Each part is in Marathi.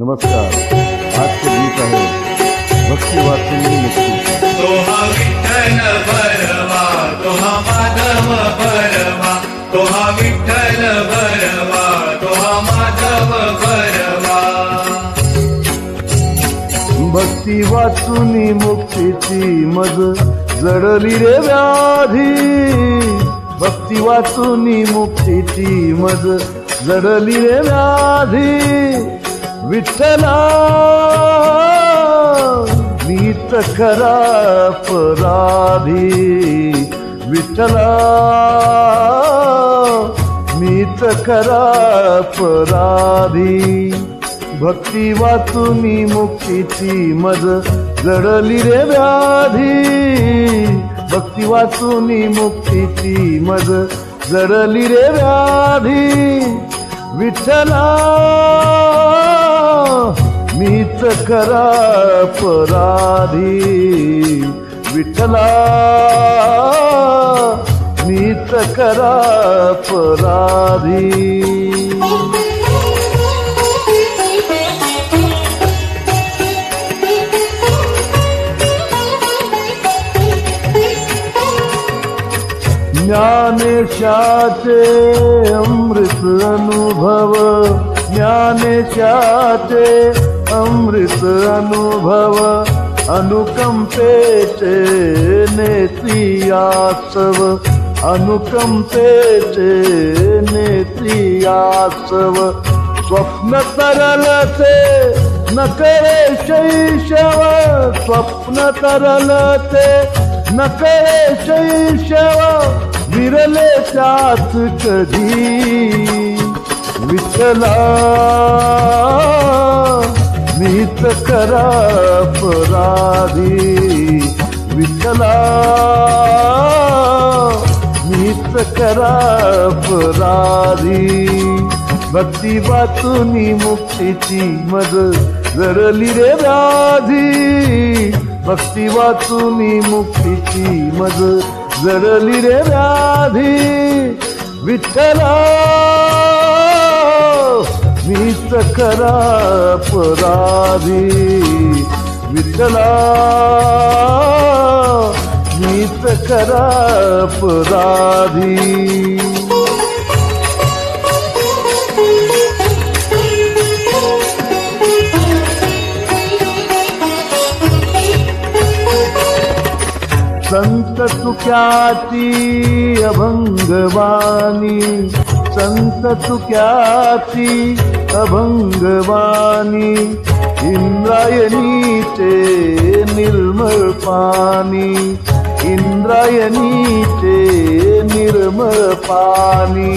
नमस्कार. आजचे गीत आहे भक्ती वाचून मुक्ती. तो हा विठ्ठल भरवा तो हा माधव भरवा तो हा विठ्ठल भरवा तो हा माधव भरवा. भक्ती वाचून मुक्तीची मज जडली रे व्याधी. भक्ती वाचून मुक्तीची मज जडली रे व्याधी. विठ्ठला मीच खरा पराधी विठ्ठला मीच खरा पराधी भक्ती वाचून मुक्तीची मज जडली रे व्याधी. भक्ती वाचून मुक्तीची मज जडली रे व्याधी. विठ्ठला मीच खरा पराधी विठ्ठला मीच खरा पराधी. ज्ञानेशाचे अमृत अनुभव ज्ञानेशाचे अमृत अनुभव अनुकंपेचे नेत्रियासव अनुकंपेचे नेत्रियासव स्वप्न तरलते न करे शैशव। स्वप्न तरलते न करे शैशव। विरले त्यात कधी विठला। मीच करा पराधी विठ्ठला. मीच करा पराधी भक्ती वाचून मुक्तीची मज जरली रे राधी. भक्ती वाचून मुक्तीची मज जरली रे राधी. विठ्ठला. करा पराधी विठला मीच करा पराधी संत तुक्याची अभंगवाणी संत तुक्याची अभंगवाणी इंद्रायणीचे निर्मळ पाणी इंद्रायणीचे निर्मळ पाणी.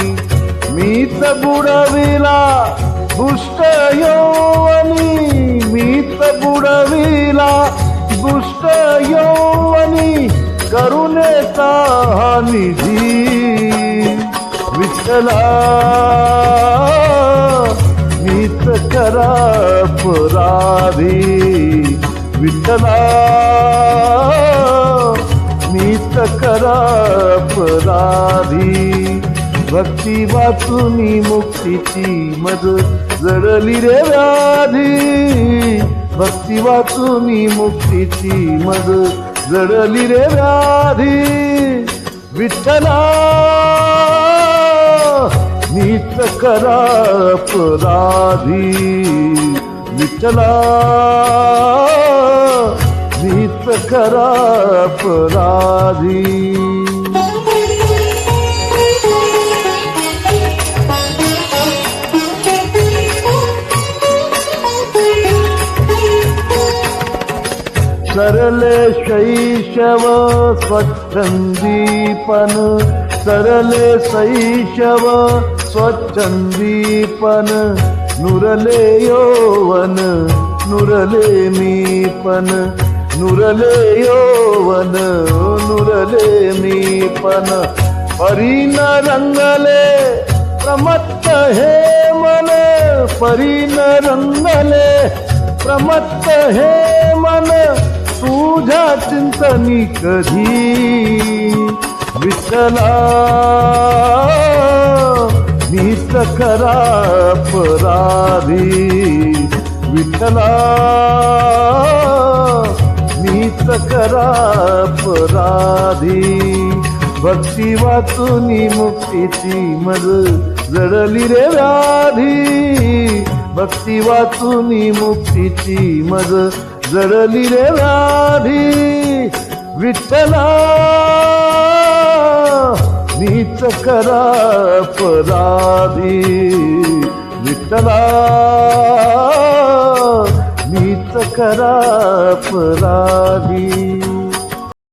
मीच बुडविला दुष्ट यौवनी मीच बुडविला दुष्ट यौवनी करुणेचा हा निधी विठ्ठला. मीच करा पराधी विठ्ठला मीच करा पराधी. भक्ती वाचून मुक्तीची मज जडली रे व्याधी. भक्ती वाचून मुक्तीची मज जडली रे व्याधी. विठ्ठला नीत करा पुराधिला नीत करा पुराधि सरल सैशव स्वच्छीपन सरल स्वच्छंदीपन नुरले यौवन नुरले मीपन नुरले यौवन नुरले मीपन। परीन रंगले प्रमत्त हे मन परीन रंगले प्रमत्त हे मन तुझ्या चिंतनी कधी? विठ्ठला खरा पराधी विठ्ठला मीच करा अपराधी भक्ती वाचून मुक्तीची मज जडली रे व्याधी. भक्ती वाचून मुक्तीची मज जडली रे व्याधी. विठ्ठला नीच करा अपराधी विठ्ठला. नीच करा अपराधी